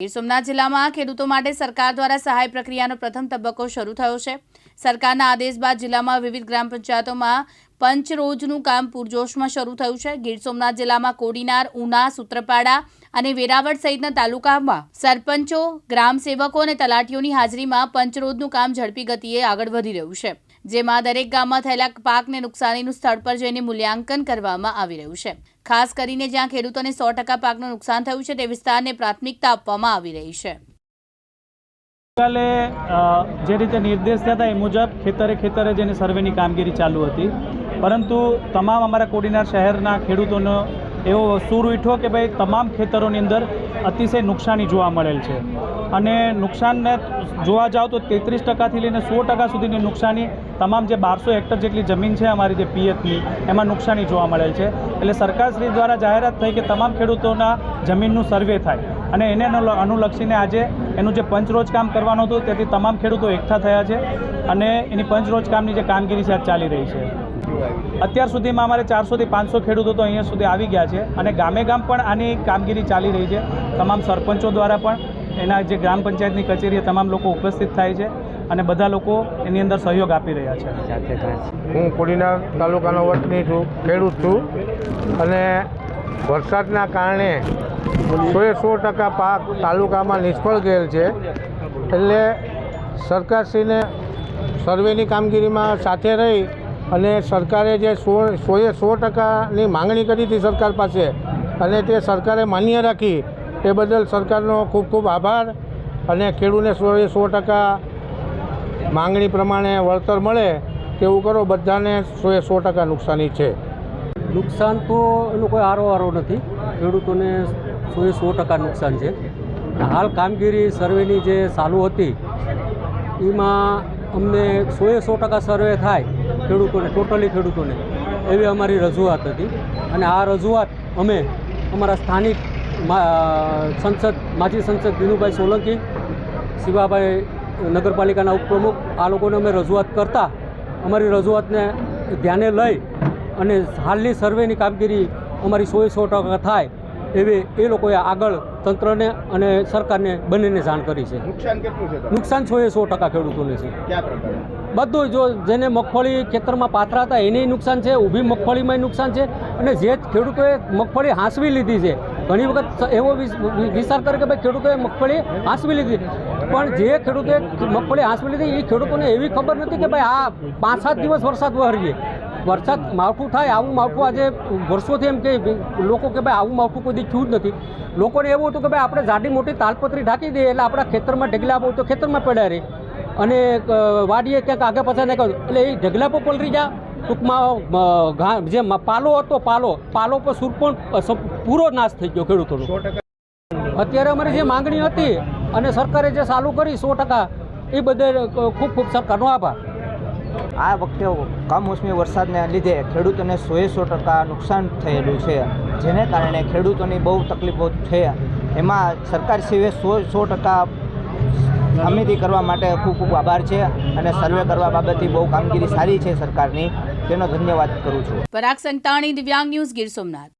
ગીર સોમનાથ જિલ્લામાં ખેડૂતો માટે સરકાર દ્વારા સહાય પ્રક્રિયાનો પ્રથમ તબક્કો શરૂ થયો છે. સરકારના આદેશ બાદ જિલ્લામાં વિવિધ ગ્રામ પંચાયતોમાં પંચરોજનું કામ પૂરજોશમાં શરૂ થયું છે. ગીર સોમનાથ જિલ્લામાં કોડીનાર, ઉના, સૂત્રપાડા અને વેરાવળ સહિતના તાલુકામાં સરપંચો, ગ્રામસેવકો અને તલાટીઓની હાજરીમાં પંચરોજનું કામ ઝડપી ગતિએ આગળ વધી રહ્યું છે. જેમાં દરેક ગામમાં થયેલા પાકને નુકસાનીનું સ્થળ પર જઈને મૂલ્યાંકન કરવામાં આવી રહ્યું છે. ખાસ કરીને જ્યાં ખેડૂતોને સો ટકા પાકનું નુકસાન થયું છે, તે વિસ્તારને પ્રાથમિકતા આપવામાં આવી રહી છે. ગઈકાલે જે રીતે નિર્દેશ થયા હતા એ મુજબ ખેતરે ખેતરે જેની સર્વેની કામગીરી ચાલુ હતી. પરંતુ તમામ અમારા કોડીનાર શહેરના ખેડૂતોનો એવો સૂર ઉઠ્યો કે ભાઈ, તમામ ખેતરોની અંદર અતિશય નુકસાની જોવા મળેલ છે. અને નુકસાનને જોવા જાઓ તો તેત્રીસ ટકાથી લઈને સો ટકા સુધીની નુકસાની તમામ જે બારસો હેક્ટર જેટલી જમીન છે અમારી જે પિયતની, એમાં નુકસાની જોવા મળેલ છે. એટલે સરકારશ્રી દ્વારા જાહેરાત થઈ કે તમામ ખેડૂતોના જમીનનું સર્વે થાય અને એને અનુ- અનુલક્ષીને આજે એનું જે પંચરોજ કામ કરવાનું હતું તેથી તમામ ખેડૂતો એકઠા થયા છે અને એની પંચરોજ કામની જે કામગીરી છે ચાલી રહી છે. અત્યાર સુધીમાં અમારે ચારસોથી પાંચસો ખેડૂતો તો અહીંયા સુધી આવી ગયા છે અને ગામે ગામ પણ આની કામગીરી ચાલી રહી છે. તમામ સરપંચો દ્વારા પણ એના જે ગ્રામ પંચાયતની કચેરીએ તમામ લોકો ઉપસ્થિત થાય છે અને બધા લોકો એની અંદર સહયોગ આપી રહ્યા છે. હું કોડીનાર તાલુકાનો વતની છું ખેડૂત છું અને વરસાદના કારણે સોએ સો ટકા પાક તાલુકામાં નિષ્ફળ ગયેલ છે. એટલે સરકારશ્રીને સર્વેની કામગીરીમાં સાથે રહી અને સરકારે જે સો સોએ સો ટકાની માંગણી કરી હતી સરકાર પાસે અને તે સરકારે માન્ય રાખી એ બદલ સરકારનો ખૂબ ખૂબ આભાર અને ખેડૂતને સો એ સો ટકા માંગણી પ્રમાણે વળતર મળે તેવું કરો, બધાને સો એ સો ટકા નુકસાની છે. નુકસાન તો એનો કોઈ આરો આરો નથી. ખેડૂતોને સો એ સો ટકા નુકસાન છે. હાલ કામગીરી સર્વેની જે ચાલુ હતી, એમાં અમને સો એ સો ટકા સર્વે થાય ખેડૂતોને, ટોટલી ખેડૂતોને, એવી અમારી રજૂઆત હતી. અને આ રજૂઆત અમે અમારા સ્થાનિક સંસદ માજી સંસદ દિનુભાઈ સોલંકી શિવાભાઈ નગરપાલિકાના ઉપપ્રમુખ આ લોકોને અમે રજૂઆત કરતા અમારી રજૂઆતને ધ્યાને લઈ અને હાલની સર્વેની કામગીરી અમારી સોએ સો ટકા થાય એવી એ લોકોએ આગળ તંત્રને અને સરકારને બંનેને જાણ કરી છે. નુકસાન કેટલું છે? નુકસાન સોએ સો ટકા ખેડૂતોને છે. બધું જો જેને મગફળી ખેતરમાં પાથરા હતા એને નુકસાન છે ઊભી મગફળીમાંય નુકસાન છે અને જે ખેડૂતોએ મગફળી હાંસવી લીધી છે ઘણી વખત એવો વિચાર કરે કે ભાઈ ખેડૂતોએ મગફળી હાંસવી લીધી. પણ જે ખેડૂતોએ મગફળી હાંસવી લીધી એ ખેડૂતોને એવી ખબર નથી કે ભાઈ આ પાંચ સાત દિવસ વરસાદ વહરીએ. વરસાદ માવઠું થાય, આવું માવઠું આજે વર્ષોથી એમ કે લોકો કે ભાઈ આવું માવઠું કોઈ થયું જ નથી. લોકોને એવું હતું કે ભાઈ આપણે જાડી મોટી તાલપત્રી ઢાંકી દઈએ એટલે આપણા ખેતરમાં ઢગલા હોય તો ખેતરમાં પડ્યા રહે અને વાડીએ ક્યાંક આગળ પાછળ નાખ્યો એટલે એ ઢગલા પર પલરી જા ટૂંકમાં જે પાલો હતો પાલો પાલો પર સૂર પણ પૂરો નાશ થઈ ગયો ખેડૂતોનો. અત્યારે અમારી જે માંગણી હતી અને સરકારે જે ચાલુ કરી સો ટકા એ બદલ ખૂબ ખૂબ સરકારનો આભાર. આ વખતે કમોસમી વરસાદને લીધે ખેડૂતોને સોએ સો ટકા નુકસાન થયેલું છે. જેને કારણે ખેડૂતોની બહુ તકલીફો છે. એમાં સરકાર સિવાય સો સો ટકા સમિતિ કરવા માટે ખૂબ ખૂબ આભાર છે અને સર્વે કરવા બાબતથી બહુ કામગીરી સારી છે સરકારની. તેનો ધન્યવાદ કરું છું. પરાગ સંતાણી દિવ્યાંગ ન્યૂઝ ગીર સોમનાથ.